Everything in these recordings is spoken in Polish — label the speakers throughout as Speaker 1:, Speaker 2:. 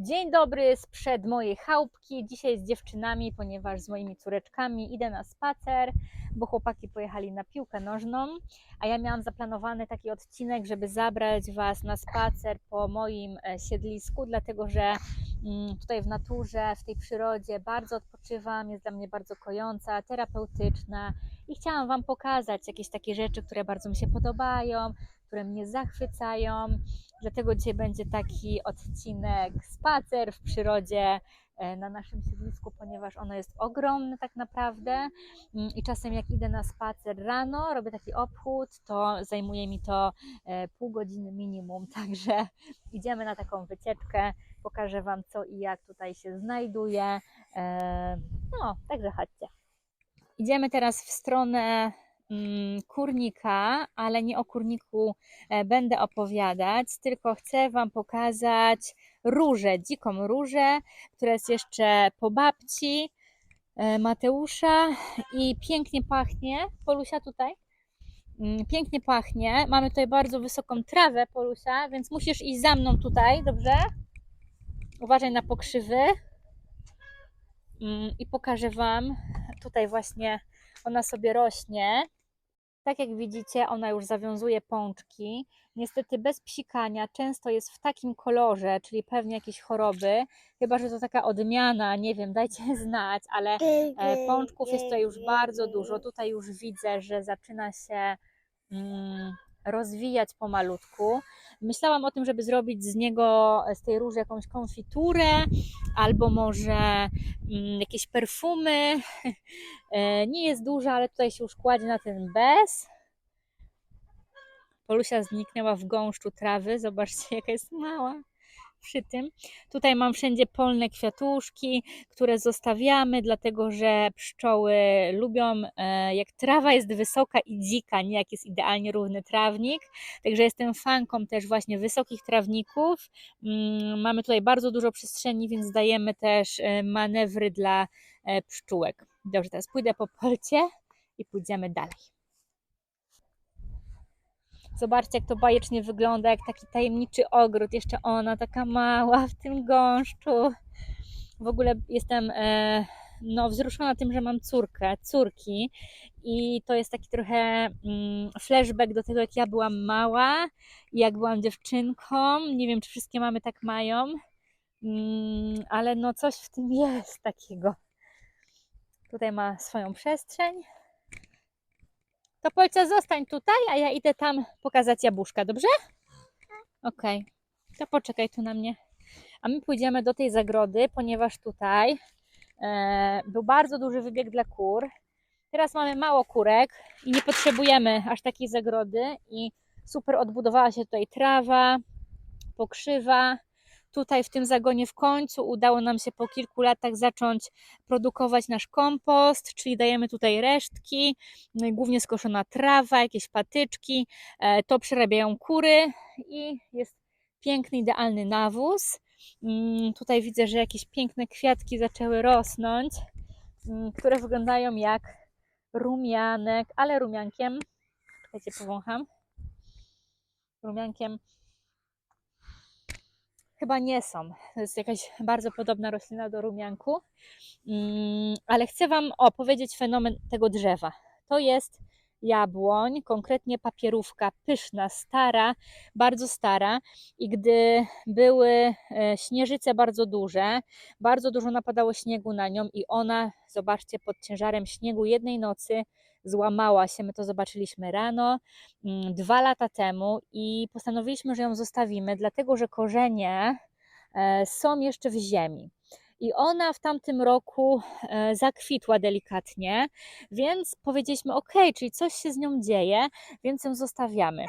Speaker 1: Dzień dobry sprzed mojej chałupki. Dzisiaj z dziewczynami, ponieważ z moimi córeczkami idę na spacer, bo chłopaki pojechali na piłkę nożną, a ja miałam zaplanowany taki odcinek, żeby zabrać Was na spacer po moim e, siedlisku, dlatego że mm, tutaj w naturze, w tej przyrodzie bardzo odpoczywam, jest dla mnie bardzo kojąca, terapeutyczna i chciałam Wam pokazać jakieś takie rzeczy, które bardzo mi się podobają, które mnie zachwycają. Dlatego dzisiaj będzie taki odcinek spacer w przyrodzie e, na naszym siedlisku, ponieważ ono jest ogromne tak naprawdę Mm, i czasem jak idę na spacer rano, robię taki obchód, to zajmuje mi to e, pół godziny minimum, także idziemy na taką wycieczkę, pokażę Wam co i jak tutaj się znajduje, E, no, także chodźcie. Idziemy teraz w stronę kurnika, ale nie o kurniku e, będę opowiadać, tylko chcę Wam pokazać różę, dziką różę, która jest jeszcze po babci e, Mateusza i pięknie pachnie. Polusia tutaj. Mm, Pięknie pachnie. Mamy tutaj bardzo wysoką trawę, Polusia, więc musisz iść za mną tutaj, dobrze? Uważaj na pokrzywy. Mm, I pokażę Wam. Tutaj właśnie ona sobie rośnie. Tak jak widzicie, ona już zawiązuje pączki. Niestety bez psikania, często jest w takim kolorze, czyli pewnie jakieś choroby. Chyba, że to taka odmiana, nie wiem, dajcie znać, ale e, pączków jest tutaj już bardzo dużo. Tutaj już widzę, że zaczyna się mm, rozwijać pomalutku. Myślałam o tym, żeby zrobić z niego, z tej róży jakąś konfiturę, albo może mm, jakieś perfumy. E, Nie jest duża, ale tutaj się już kładzie na ten bez. Polusia zniknęła w gąszczu trawy. Zobaczcie, jaka jest mała przy tym. Tutaj mam wszędzie polne kwiatuszki, które zostawiamy, dlatego że pszczoły lubią, e, jak trawa jest wysoka i dzika, nie jak jest idealnie równy trawnik. Także jestem fanką też właśnie wysokich trawników. Mm, Mamy tutaj bardzo dużo przestrzeni, więc dajemy też e, manewry dla e, pszczółek. Dobrze, teraz pójdę po polcie i pójdziemy dalej. Zobaczcie, jak to bajecznie wygląda, jak taki tajemniczy ogród. Jeszcze ona, taka mała w tym gąszczu. W ogóle jestem e, no, wzruszona tym, że mam córkę, córki. I to jest taki trochę mm, flashback do tego, jak ja byłam mała jak byłam dziewczynką. Nie wiem, czy wszystkie mamy tak mają, mm, ale no coś w tym jest takiego. Tutaj ma swoją przestrzeń. To Polcia zostań tutaj, a ja idę tam pokazać jabłuszka, dobrze? Okej. To poczekaj tu na mnie. A my pójdziemy do tej zagrody, ponieważ tutaj e, był bardzo duży wybieg dla kur. Teraz mamy mało kurek i nie potrzebujemy aż takiej zagrody i super odbudowała się tutaj trawa, pokrzywa. Tutaj w tym zagonie w końcu udało nam się po kilku latach zacząć produkować nasz kompost, czyli dajemy tutaj resztki, no głównie skoszona trawa, jakieś patyczki. E, To przerabiają kury i jest piękny, idealny nawóz. Mm, Tutaj widzę, że jakieś piękne kwiatki zaczęły rosnąć, mm, które wyglądają jak rumianek, ale rumiankiem, czekajcie, powącham, rumiankiem chyba nie są. To jest jakaś bardzo podobna roślina do rumianku. Mm, Ale chcę Wam opowiedzieć fenomen tego drzewa. To jest jabłoń, konkretnie papierówka, pyszna, stara, bardzo stara. I gdy były e, śnieżyce bardzo duże, bardzo dużo napadało śniegu na nią i ona, zobaczcie, pod ciężarem śniegu jednej nocy złamała się. My to zobaczyliśmy rano, mm, dwa lata temu i postanowiliśmy, że ją zostawimy, dlatego że korzenie e, są jeszcze w ziemi. I ona w tamtym roku e, zakwitła delikatnie, więc powiedzieliśmy: OK, czyli coś się z nią dzieje, więc ją zostawiamy.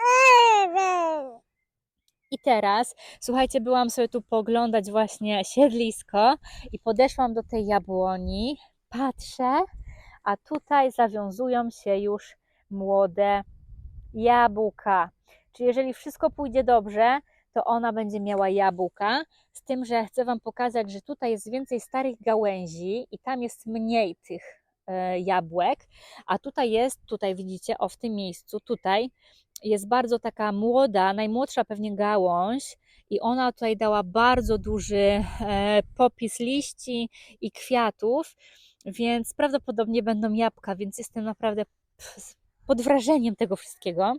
Speaker 1: I teraz, słuchajcie, byłam sobie tu poglądać właśnie siedlisko i podeszłam do tej jabłoni, patrzę, a tutaj zawiązują się już młode jabłka. Czyli jeżeli wszystko pójdzie dobrze, to ona będzie miała jabłka, z tym, że chcę Wam pokazać, że tutaj jest więcej starych gałęzi i tam jest mniej tych e, jabłek, a tutaj jest, tutaj widzicie, o w tym miejscu, tutaj jest bardzo taka młoda, najmłodsza pewnie gałąź i ona tutaj dała bardzo duży e, popis liści i kwiatów, więc prawdopodobnie będą jabłka, więc jestem naprawdę pod wrażeniem tego wszystkiego.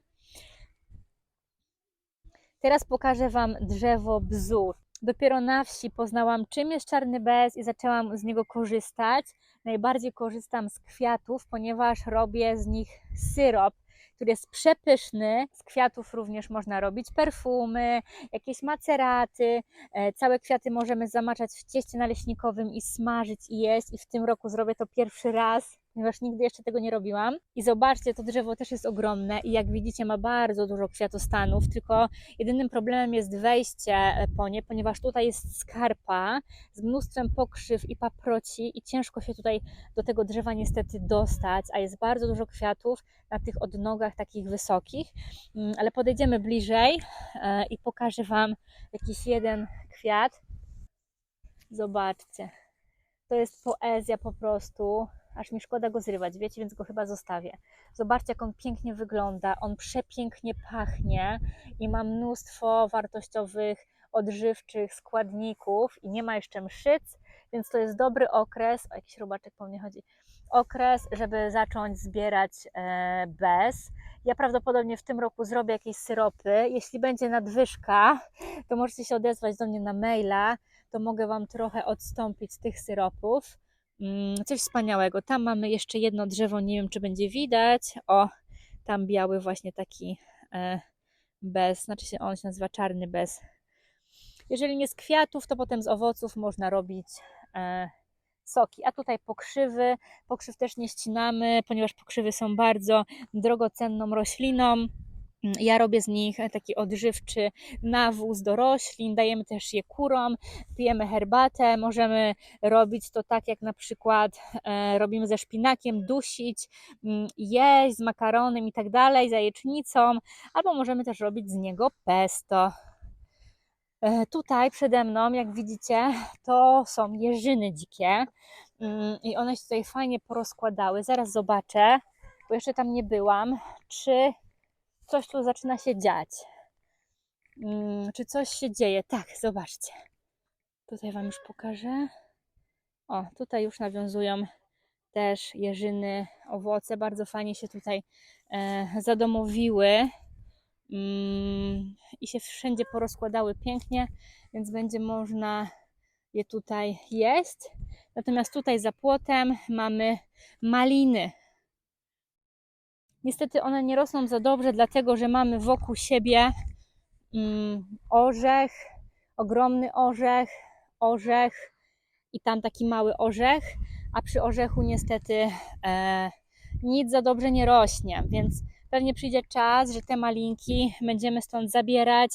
Speaker 1: Teraz pokażę Wam drzewo bzu. Dopiero na wsi poznałam, czym jest czarny bez i zaczęłam z niego korzystać. Najbardziej korzystam z kwiatów, ponieważ robię z nich syrop, który jest przepyszny. Z kwiatów również można robić perfumy, jakieś maceraty. E, Całe kwiaty możemy zamaczać w cieście naleśnikowym i smażyć i jeść. I w tym roku zrobię to pierwszy raz, ponieważ nigdy jeszcze tego nie robiłam. I zobaczcie, to drzewo też jest ogromne i jak widzicie ma bardzo dużo kwiatostanów, tylko jedynym problemem jest wejście po nie, ponieważ tutaj jest skarpa z mnóstwem pokrzyw i paproci i ciężko się tutaj do tego drzewa niestety dostać, a jest bardzo dużo kwiatów na tych odnogach takich wysokich, Mm, ale podejdziemy bliżej e, i pokażę Wam jakiś jeden kwiat. Zobaczcie, to jest poezja po prostu, aż mi szkoda go zrywać, wiecie, więc go chyba zostawię. Zobaczcie, jak on pięknie wygląda, on przepięknie pachnie i ma mnóstwo wartościowych, odżywczych składników i nie ma jeszcze mszyc, więc to jest dobry okres, o jakiś robaczek po mnie chodzi, okres, żeby zacząć zbierać e, bez. Ja prawdopodobnie w tym roku zrobię jakieś syropy. Jeśli będzie nadwyżka, to możecie się odezwać do mnie na maila, to mogę Wam trochę odstąpić z tych syropów. Mm, Coś wspaniałego. Tam mamy jeszcze jedno drzewo, nie wiem czy będzie widać. O, tam biały właśnie taki e, bez, znaczy się on się nazywa czarny bez. Jeżeli nie z kwiatów, to potem z owoców można robić e, soki. A tutaj pokrzywy. Pokrzyw też nie ścinamy, ponieważ pokrzywy są bardzo drogocenną rośliną. Mm, Ja robię z nich taki odżywczy nawóz do roślin, dajemy też je kurom, pijemy herbatę, możemy robić to tak jak na przykład e, robimy ze szpinakiem, dusić, mm, jeść z makaronem i tak dalej, z jajecznicą, albo możemy też robić z niego pesto. E, Tutaj przede mną, jak widzicie, to są jeżyny dzikie mm, i one się tutaj fajnie porozkładały. Zaraz zobaczę, bo jeszcze tam nie byłam, czy coś tu zaczyna się dziać. Mm, Czy coś się dzieje? Tak, zobaczcie. Tutaj Wam już pokażę. O, tutaj już nawiązują też jeżyny, owoce. Bardzo fajnie się tutaj e, zadomowiły mm, i się wszędzie porozkładały pięknie, więc będzie można je tutaj jeść. Natomiast tutaj za płotem mamy maliny. Niestety one nie rosną za dobrze, dlatego że mamy wokół siebie mm, orzech, ogromny orzech, orzech i tam taki mały orzech, a przy orzechu niestety e, nic za dobrze nie rośnie, więc pewnie przyjdzie czas, że te malinki będziemy stąd zabierać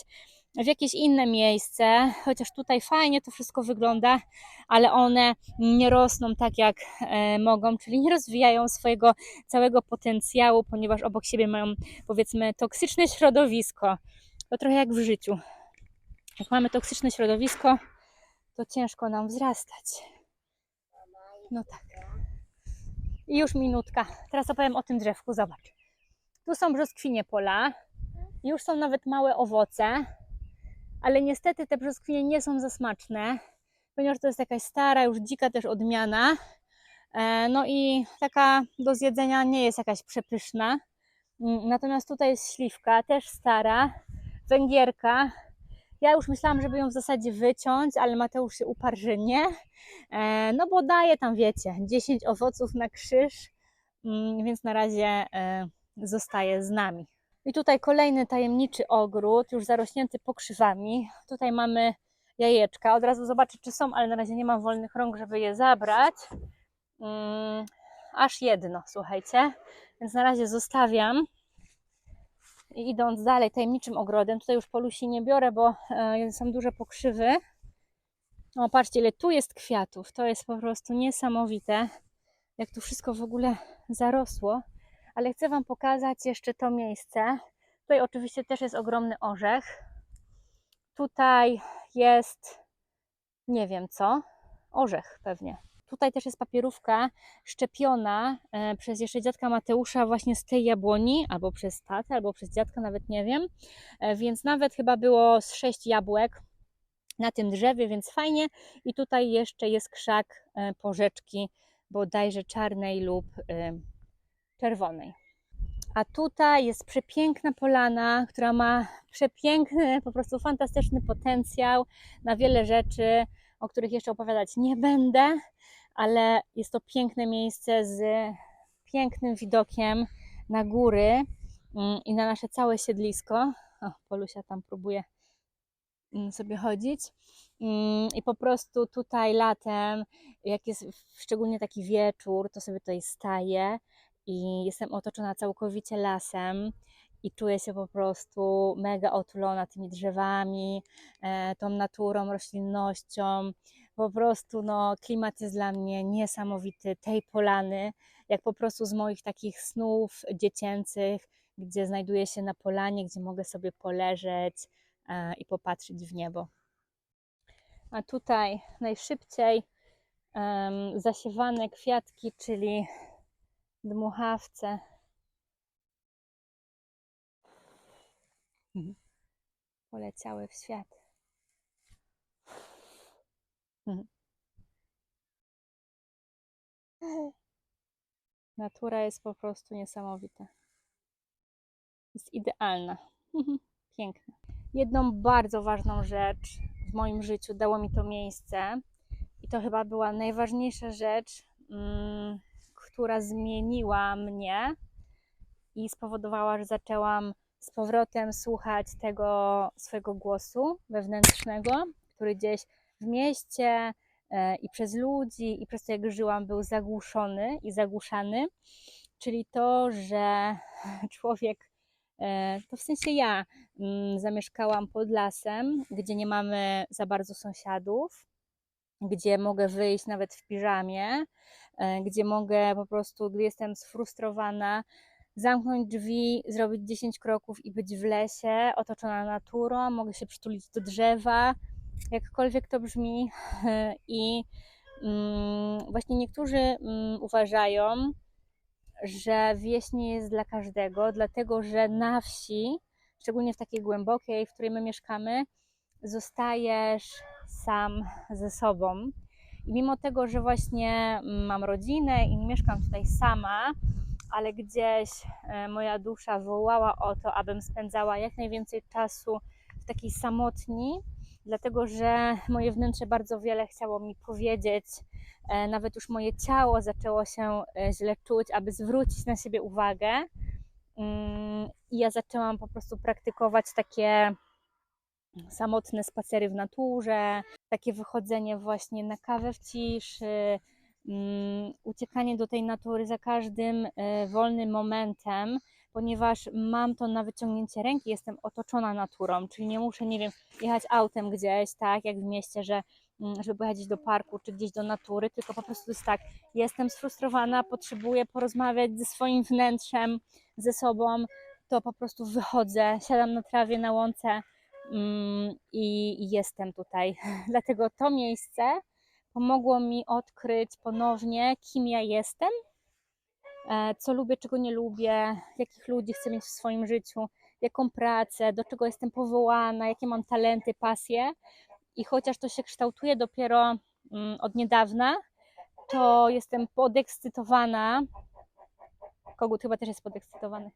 Speaker 1: w jakieś inne miejsce, chociaż tutaj fajnie to wszystko wygląda, ale one nie rosną tak jak e, mogą, czyli nie rozwijają swojego całego potencjału, ponieważ obok siebie mają powiedzmy toksyczne środowisko. To trochę jak w życiu. Jak mamy toksyczne środowisko, to ciężko nam wzrastać. No tak. I już minutka. Teraz opowiem o tym drzewku. Zobacz. Tu są brzoskwinie pola. Już są nawet małe owoce, ale niestety te brzoskwinie nie są za smaczne, ponieważ to jest jakaś stara, już dzika też odmiana. E, No i taka do zjedzenia nie jest jakaś przepyszna. Mm, Natomiast tutaj jest śliwka, też stara, węgierka. Ja już myślałam, żeby ją w zasadzie wyciąć, ale Mateusz się uparł, że nie. E, No bo daje tam, wiecie, 10 owoców na krzyż, mm, więc na razie e, zostaje z nami. I tutaj kolejny tajemniczy ogród, już zarośnięty pokrzywami. Tutaj mamy jajeczka. Od razu zobaczę, czy są, ale na razie nie mam wolnych rąk, żeby je zabrać. Mm, aż jedno, słuchajcie. Więc na razie zostawiam. I idąc dalej tajemniczym ogrodem, tutaj już polusi nie biorę, bo e, są duże pokrzywy. O, patrzcie, ile tu jest kwiatów. To jest po prostu niesamowite, jak tu wszystko w ogóle zarosło. Ale chcę Wam pokazać jeszcze to miejsce. Tutaj oczywiście też jest ogromny orzech. Tutaj jest, nie wiem co, orzech pewnie. Tutaj też jest papierówka szczepiona e, przez jeszcze dziadka Mateusza właśnie z tej jabłoni, albo przez tatę, albo przez dziadka, nawet nie wiem. E, Więc nawet chyba było z sześć jabłek na tym drzewie, więc fajnie. I tutaj jeszcze jest krzak e, porzeczki, bodajże czarnej lub czerwonej. A tutaj jest przepiękna polana, która ma przepiękny, po prostu fantastyczny potencjał na wiele rzeczy, o których jeszcze opowiadać nie będę, ale jest to piękne miejsce z pięknym widokiem na góry mm, i na nasze całe siedlisko. O, Polusia tam próbuje mm, sobie chodzić. Mm, I po prostu tutaj latem, jak jest szczególnie taki wieczór, to sobie tutaj staję i jestem otoczona całkowicie lasem i czuję się po prostu mega otulona tymi drzewami, e, tą naturą, roślinnością. Po prostu no, klimat jest dla mnie niesamowity tej polany, jak po prostu z moich takich snów dziecięcych, gdzie znajduję się na polanie, gdzie mogę sobie poleżeć e, i popatrzeć w niebo. A tutaj najszybciej em, zasiewane kwiatki, czyli dmuchawce. Mhm. Poleciały w świat. Mhm. Natura jest po prostu niesamowita. Jest idealna. Piękna. Jedną bardzo ważną rzecz w moim życiu dało mi to miejsce, i to chyba była najważniejsza rzecz, mm, która zmieniła mnie i spowodowała, że zaczęłam z powrotem słuchać tego swojego głosu wewnętrznego, który gdzieś w mieście e, i przez ludzi, i przez to, jak żyłam, był zagłuszony i zagłuszany. Czyli to, że człowiek, e, to w sensie ja, mm, zamieszkałam pod lasem, gdzie nie mamy za bardzo sąsiadów, gdzie mogę wyjść nawet w piżamie, gdzie mogę po prostu, gdy jestem sfrustrowana, zamknąć drzwi, zrobić 10 kroków i być w lesie, otoczona naturą, mogę się przytulić do drzewa, jakkolwiek to brzmi. I mm, właśnie niektórzy mm, uważają, że wieś nie jest dla każdego, dlatego że na wsi, szczególnie w takiej głębokiej, w której my mieszkamy, zostajesz sam ze sobą. I mimo tego, że właśnie mam rodzinę i nie mieszkam tutaj sama, ale gdzieś e, moja dusza wołała o to, abym spędzała jak najwięcej czasu w takiej samotni, dlatego że moje wnętrze bardzo wiele chciało mi powiedzieć. E, nawet już moje ciało zaczęło się e, źle czuć, aby zwrócić na siebie uwagę. Mm, I ja zaczęłam po prostu praktykować takie samotne spacery w naturze, takie wychodzenie właśnie na kawę w ciszy, um, uciekanie do tej natury za każdym e, wolnym momentem, ponieważ mam to na wyciągnięcie ręki, jestem otoczona naturą, czyli nie muszę, nie wiem, jechać autem gdzieś, tak jak w mieście, że mm, żeby pojechać do parku czy gdzieś do natury, tylko po prostu jest tak, jestem sfrustrowana, potrzebuję porozmawiać ze swoim wnętrzem, ze sobą, to po prostu wychodzę, siadam na trawie, na łące, Mm, i jestem tutaj. Dlatego to miejsce pomogło mi odkryć ponownie, kim ja jestem, e, co lubię, czego nie lubię, jakich ludzi chcę mieć w swoim życiu, jaką pracę, do czego jestem powołana, jakie mam talenty, pasje. I chociaż to się kształtuje dopiero mm, od niedawna, to jestem podekscytowana. Kogut chyba też jest podekscytowany.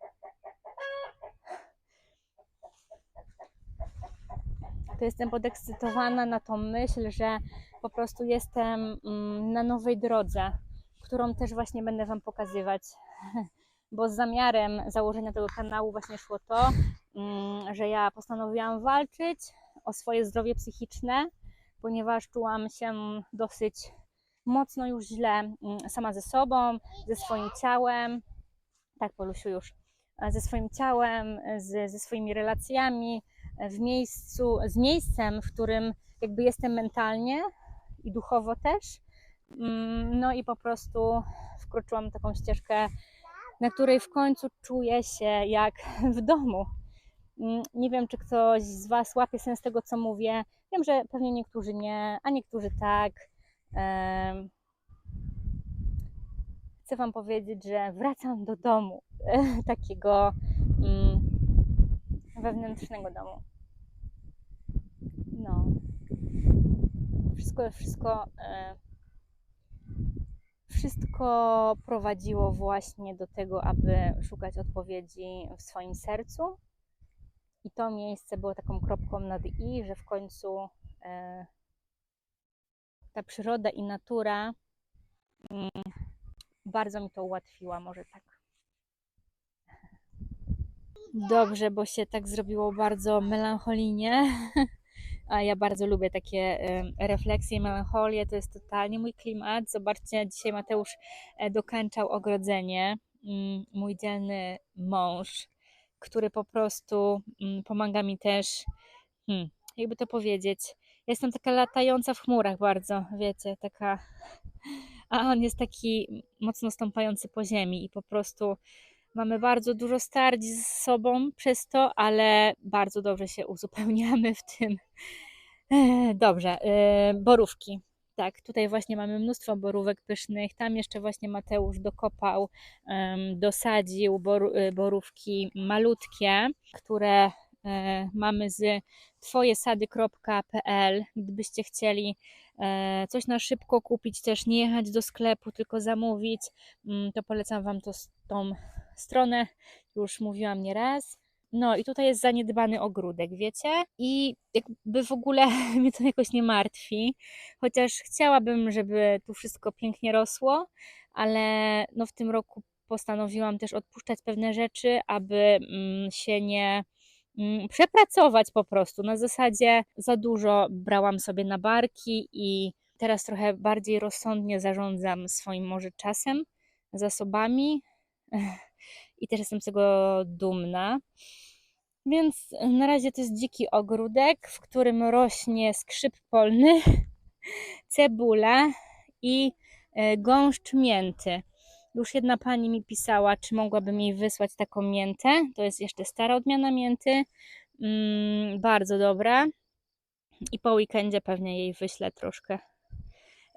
Speaker 1: To jestem podekscytowana na tą myśl, że po prostu jestem mm, na nowej drodze, którą też właśnie będę Wam pokazywać. Bo z zamiarem założenia tego kanału właśnie szło to, mm, że ja postanowiłam walczyć o swoje zdrowie psychiczne, ponieważ czułam się dosyć mocno już źle mm, sama ze sobą, ze swoim ciałem. Tak, Polusiu już. Ze swoim ciałem, z, ze swoimi relacjami, w miejscu, z miejscem, w którym jakby jestem mentalnie i duchowo też. Mm, no i po prostu wkroczyłam taką ścieżkę, na której w końcu czuję się jak w domu. Mm, nie wiem, czy ktoś z Was łapie sens tego, co mówię. Wiem, że pewnie niektórzy nie, a niektórzy tak. Chcę Wam powiedzieć, że wracam do domu, takiego mm, wewnętrznego domu. No. wszystko, wszystko, e, wszystko prowadziło właśnie do tego, aby szukać odpowiedzi w swoim sercu. I to miejsce było taką kropką nad i, że w końcu e, ta przyroda i natura mm, bardzo mi to ułatwiła, może tak. Dobrze, bo się tak zrobiło bardzo melancholijnie. A ja bardzo lubię takie refleksje i melancholię. To jest totalnie mój klimat. Zobaczcie, dzisiaj Mateusz e, dokończał ogrodzenie. Mm, Mój dzielny mąż, który po prostu mm, pomaga mi też, hmm, jakby to powiedzieć. Jestem taka latająca w chmurach bardzo, wiecie, taka. A on jest taki mocno stąpający po ziemi i po prostu mamy bardzo dużo starć z sobą przez to, ale bardzo dobrze się uzupełniamy w tym. E, Dobrze, e, borówki. Tak, tutaj właśnie mamy mnóstwo borówek pysznych. Tam jeszcze właśnie Mateusz dokopał, dosadził e, borówki malutkie, które e, mamy z twojesady.pl. Gdybyście chcieli e, coś na szybko kupić, też nie jechać do sklepu, tylko zamówić, mm, to polecam Wam to, tą stronę. Już mówiłam nieraz. No i tutaj jest zaniedbany ogródek, wiecie? I jakby w ogóle mnie to jakoś nie martwi, chociaż chciałabym, żeby tu wszystko pięknie rosło, ale no w tym roku postanowiłam też odpuszczać pewne rzeczy, aby mm, się nie mm, przepracować po prostu. Na zasadzie za dużo brałam sobie na barki i teraz trochę bardziej rozsądnie zarządzam swoim może czasem, zasobami i też jestem z tego dumna. Więc na razie to jest dziki ogródek, w którym rośnie skrzyp polny, cebula i e, gąszcz mięty. Już jedna pani mi pisała, czy mogłabym jej wysłać taką miętę. To jest jeszcze stara odmiana mięty. Mm, bardzo dobra. I po weekendzie pewnie jej wyślę troszkę.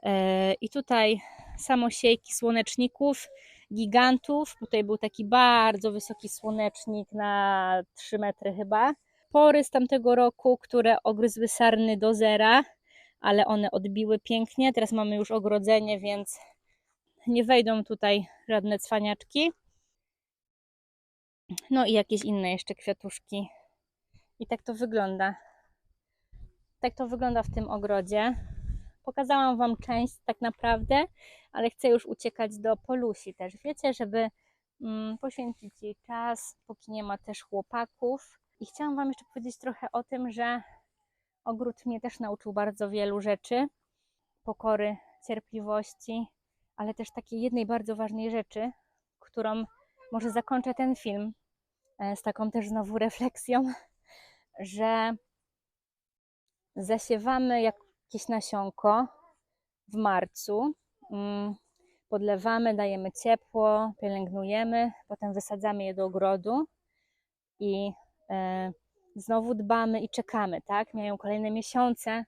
Speaker 1: E, I tutaj samosiejki słoneczników, gigantów. Tutaj był taki bardzo wysoki słonecznik na 3 metry chyba. Pory z tamtego roku, które ogryzły sarny do zera, ale one odbiły pięknie. Teraz mamy już ogrodzenie, więc nie wejdą tutaj żadne cwaniaczki. No i jakieś inne jeszcze kwiatuszki. I tak to wygląda. Tak to wygląda w tym ogrodzie. Pokazałam Wam część tak naprawdę, ale chcę już uciekać do Polusi też, wiecie, żeby mm, poświęcić jej czas, póki nie ma też chłopaków. I chciałam Wam jeszcze powiedzieć trochę o tym, że ogród mnie też nauczył bardzo wielu rzeczy, pokory, cierpliwości, ale też takiej jednej bardzo ważnej rzeczy, którą może zakończę ten film e, z taką też znowu refleksją, że zasiewamy jakieś nasionko w marcu, mm, podlewamy, dajemy ciepło, pielęgnujemy, potem wysadzamy je do ogrodu i e, znowu dbamy i czekamy, tak? Mijają kolejne miesiące,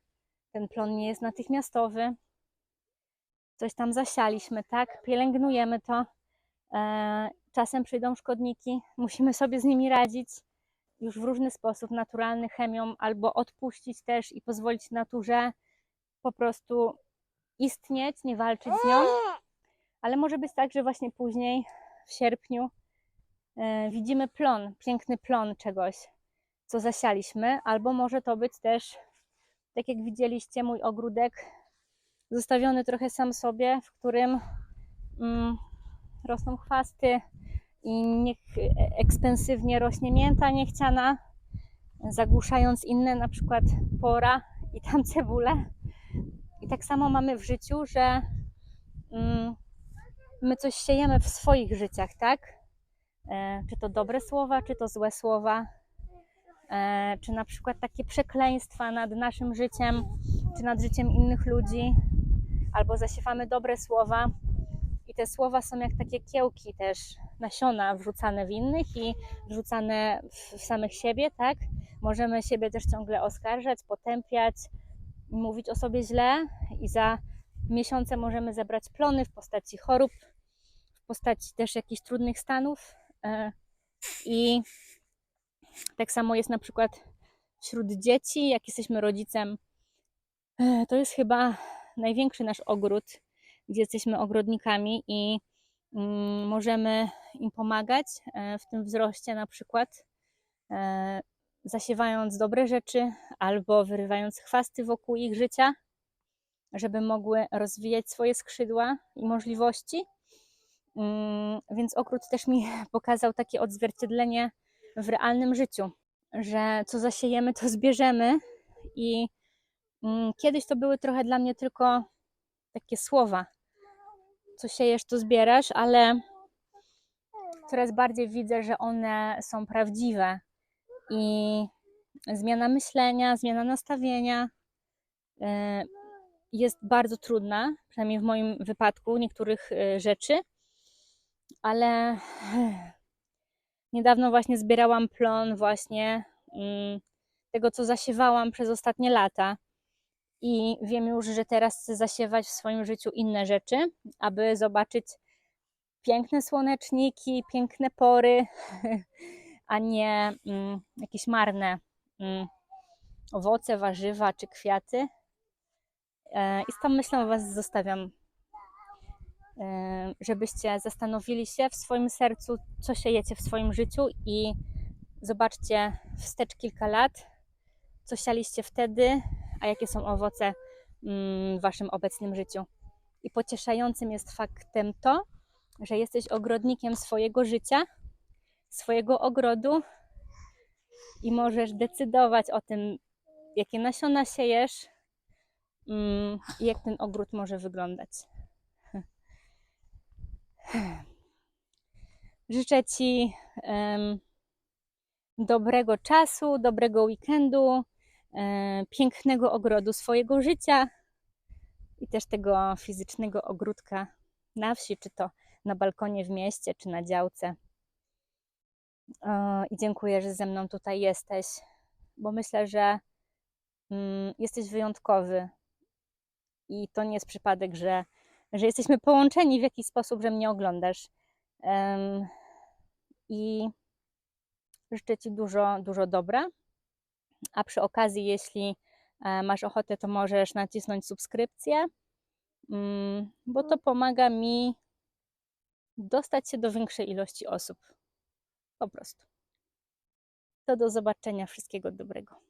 Speaker 1: ten plon nie jest natychmiastowy, coś tam zasialiśmy, tak? Pielęgnujemy to, e, czasem przyjdą szkodniki, musimy sobie z nimi radzić już w różny sposób, naturalny chemią, albo odpuścić też i pozwolić naturze po prostu istnieć, nie walczyć z nią. Ale może być tak, że właśnie później, w sierpniu, e, widzimy plon, piękny plon czegoś, co zasialiśmy, albo może to być też, tak jak widzieliście, mój ogródek zostawiony trochę sam sobie, w którym mm, rosną chwasty i niech ekspensywnie rośnie mięta niechciana, zagłuszając inne, na przykład pora i tam cebulę. I tak samo mamy w życiu, że mm, my coś siejemy w swoich życiach, tak? E, czy to dobre słowa, czy to złe słowa, e, czy na przykład takie przekleństwa nad naszym życiem, czy nad życiem innych ludzi, albo zasiewamy dobre słowa. I te słowa są jak takie kiełki też, nasiona wrzucane w innych i wrzucane w, w samych siebie, tak? Możemy siebie też ciągle oskarżać, potępiać, mówić o sobie źle i za miesiące możemy zebrać plony w postaci chorób, w postaci też jakichś trudnych stanów. e, I tak samo jest na przykład wśród dzieci, jak jesteśmy rodzicem E, To jest chyba największy nasz ogród, gdzie jesteśmy ogrodnikami i mm, możemy im pomagać e, w tym wzroście, na przykład zasiewając dobre rzeczy albo wyrywając chwasty wokół ich życia, żeby mogły rozwijać swoje skrzydła i możliwości. Mm, Więc ogród też mi pokazał takie odzwierciedlenie w realnym życiu, że co zasiejemy, to zbierzemy i Mm, Kiedyś to były trochę dla mnie tylko takie słowa. Co siejesz, to zbierasz, ale coraz bardziej widzę, że one są prawdziwe. I zmiana myślenia, zmiana nastawienia e, jest bardzo trudna, przynajmniej w moim wypadku, niektórych e, rzeczy, ale niedawno właśnie zbierałam plon właśnie mm, tego, co zasiewałam przez ostatnie lata. I wiem już, że teraz chcę zasiewać w swoim życiu inne rzeczy, aby zobaczyć piękne słoneczniki, piękne pory, a nie mm, jakieś marne mm, owoce, warzywa czy kwiaty. E, I z tą myślą Was zostawiam, e, żebyście zastanowili się w swoim sercu, co siejecie w swoim życiu i zobaczcie wstecz kilka lat, co sialiście wtedy, a jakie są owoce mm, w waszym obecnym życiu. I pocieszającym jest faktem to, że jesteś ogrodnikiem swojego życia, swojego ogrodu i możesz decydować o tym, jakie nasiona siejesz mm, i jak ten ogród może wyglądać. Życzę Ci em, dobrego czasu, dobrego weekendu, e, pięknego ogrodu swojego życia i też tego fizycznego ogródka na wsi, czy to na balkonie w mieście, czy na działce. I dziękuję, że ze mną tutaj jesteś, bo myślę, że mm, jesteś wyjątkowy. I to nie jest przypadek, że, że jesteśmy połączeni w jakiś sposób, że mnie oglądasz. I życzę Ci dużo, dużo dobra. A przy okazji, jeśli e, masz ochotę, to możesz nacisnąć subskrypcję, mm, bo to pomaga mi dostać się do większej ilości osób. Po prostu. To do zobaczenia. Wszystkiego dobrego.